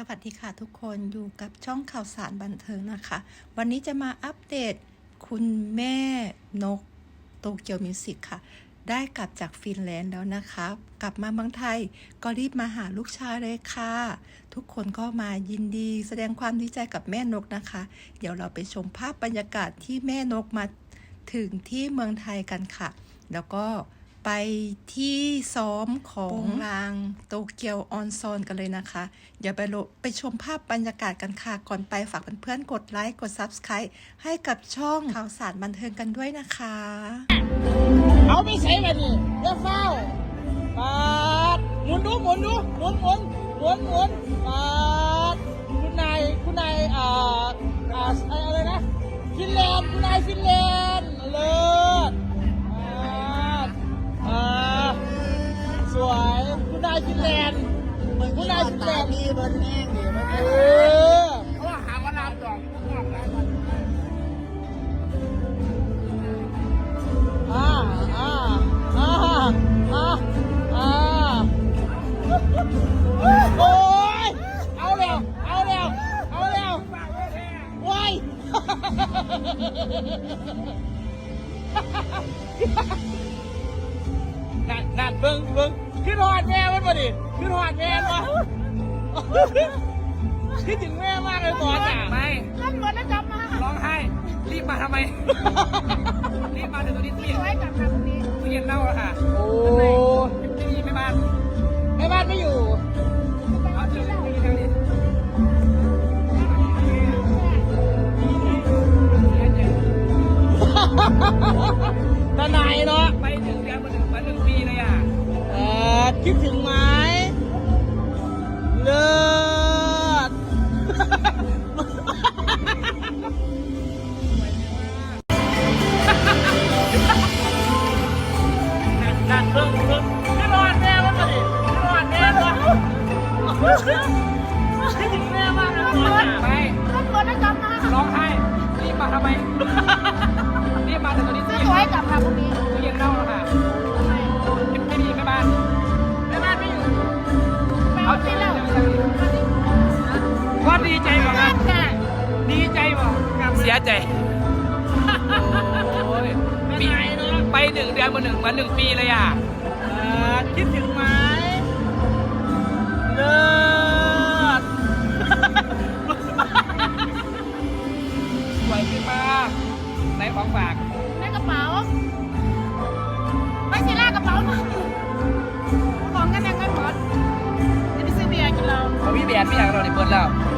สวัสดีค่ะทุกคนอยู่กับช่องข่าวสารบันเทิงนะคะ วันนี้จะมาอัปเดตคุณแม่นกโตเกียวมิวสิกค่ะ ได้กลับจากฟินแลนด์แล้วนะคะ กลับมาเมืองไทยก็รีบมาหาลูกชายเลยค่ะ ทุกคนก็มายินดีแสดงความดีใจกับแม่นกนะคะ เดี๋ยวเราไปชมภาพบรรยากาศที่แม่นกมาถึงที่เมืองไทยกันค่ะ แล้วก็ ไปที่ซ้อมของรางโตเกียวออนซอนกันเลยนะคะ เดี๋ยวไปลไปชมภาพบรรยากาศกันค่ะ ก่อนไปฝากเพื่อนๆกดไลค์ กด Subscribe ให้กับช่องข่าวสารบันเทิงกันด้วยนะคะ เอาไปใส่แบบนี้เดี๋ยวเฝ้าปาดหมุนดูหมุนดูหมุนหมุนหมุนหมุนปาดคุณนายคุณนายอ่าอ่าอะไรนะ ฟินแลนด์คุณนายฟินแลนด์ายฟินแลนด์คุณนายฟินแลนด์ดีบนแห้งดีมันเออเพราว่าหาว่าน้ำดอกงอกได้อ่าอ่าอ่าอ่าอ่าโอ้ยเอาแล้วเอาแล้วเอาแล้วว้ายนั่นนั่นเบิ้งเบิ้ง ขึ้นหอดแม่มันบ่ดิขึ้นหอดแม่มันบ่คิดถึงแม่มากเลยบอสอะไม่ท่านวันนั้นกลับมาร้องไห้ รีบมาทำไม รีบมาถึงตรงนี้ตู้เย็นไว้กลับมาตรงนี้ตู้เย็นเน่าแล้วค่ะ โอ้ไม่มีไม่บ้านแม่บ้านไม่อยู่เอาเจอตู้เย็นแล้วนี่เย็นเย็นตาไหนายเนาะไปถึง อคิดถึงไหมเลิศนั่นเพิ่งเพิ่งขึ้นรอดแม่มันมาดิขึ้นรอดแม่มาคิดถึงแม่มากเลยบอสอะไม่ท่านวันนั้นกลับมาร้องไห้รีบมาทำไม ใจกว่าคนั่รับนน่ะดีใจกว่าเสียใจโอ้ยปีไปหนึ่งเดือนมาหนึ่งมาหนึ่งปีเลยอะเออคิดถึงไหมเลิศสวยขึ้นมากไหนของฝากในกระเป๋าไม่ใช่ลากกระเป๋ามาของกันยังไงหมดจะไปซื้อเบียร์กินเราของพี่แบนไม่อยากเราในเบิร์ดแล้วเ